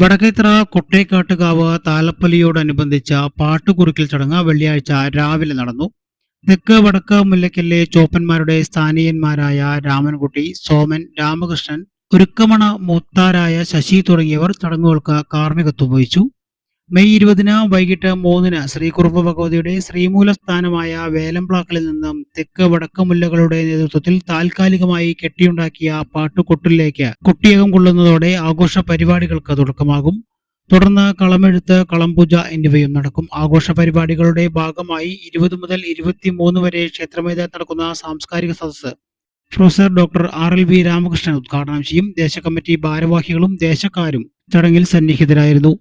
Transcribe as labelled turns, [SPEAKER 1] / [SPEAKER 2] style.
[SPEAKER 1] വടക്കേത്തറ കൊട്ടേക്കാട്ടുകാവ് താലപ്പലിയോടനുബന്ധിച്ച പാട്ടുകുറുക്കിൽ ചടങ്ങ് വെള്ളിയാഴ്ച രാവിലെ നടന്നു. തെക്ക് വടക്ക് മുല്ലക്കല്ലെ ചോപ്പന്മാരുടെ സ്ഥാനീയന്മാരായ രാമൻകുട്ടി സോമൻ രാമകൃഷ്ണൻ ഒരുക്കമണ മൂത്താരായ ശശി തുടങ്ങിയവർ ചടങ്ങുകൾക്ക് കാർമ്മികത്വം വഹിച്ചു. മെയ് ഇരുപതിന് വൈകിട്ട് മൂന്നിന് ശ്രീകുറുപ്പ് ഭഗവതിയുടെ ശ്രീമൂലസ്ഥാനമായ വേലംപ്ലാക്കിൽ നിന്നും തെക്ക് വടക്കമുല്ലകളുടെ നേതൃത്വത്തിൽ താൽക്കാലികമായി കെട്ടിയുണ്ടാക്കിയ പാട്ടുകൊട്ടിലേക്ക് കുട്ടിയകം കൊള്ളുന്നതോടെ ആഘോഷ പരിപാടികൾക്ക് തുടക്കമാകും. തുടർന്ന് കളമെഴുത്ത് കളംപൂജ എന്നിവയും നടക്കും. ആഘോഷ പരിപാടികളുടെ ഭാഗമായി ഇരുപത് മുതൽ ഇരുപത്തിമൂന്ന് വരെ ക്ഷേത്രമൈതാനത്ത് നടക്കുന്ന സാംസ്കാരിക സദസ്സ് professor doctor R L V Ramakrishnan ഉദ്ഘാടനം ചെയ്യും. ദേശകമ്മിറ്റി ഭാരവാഹികളും ദേശക്കാരും ചടങ്ങിൽ സന്നിഹിതരായിരുന്നു.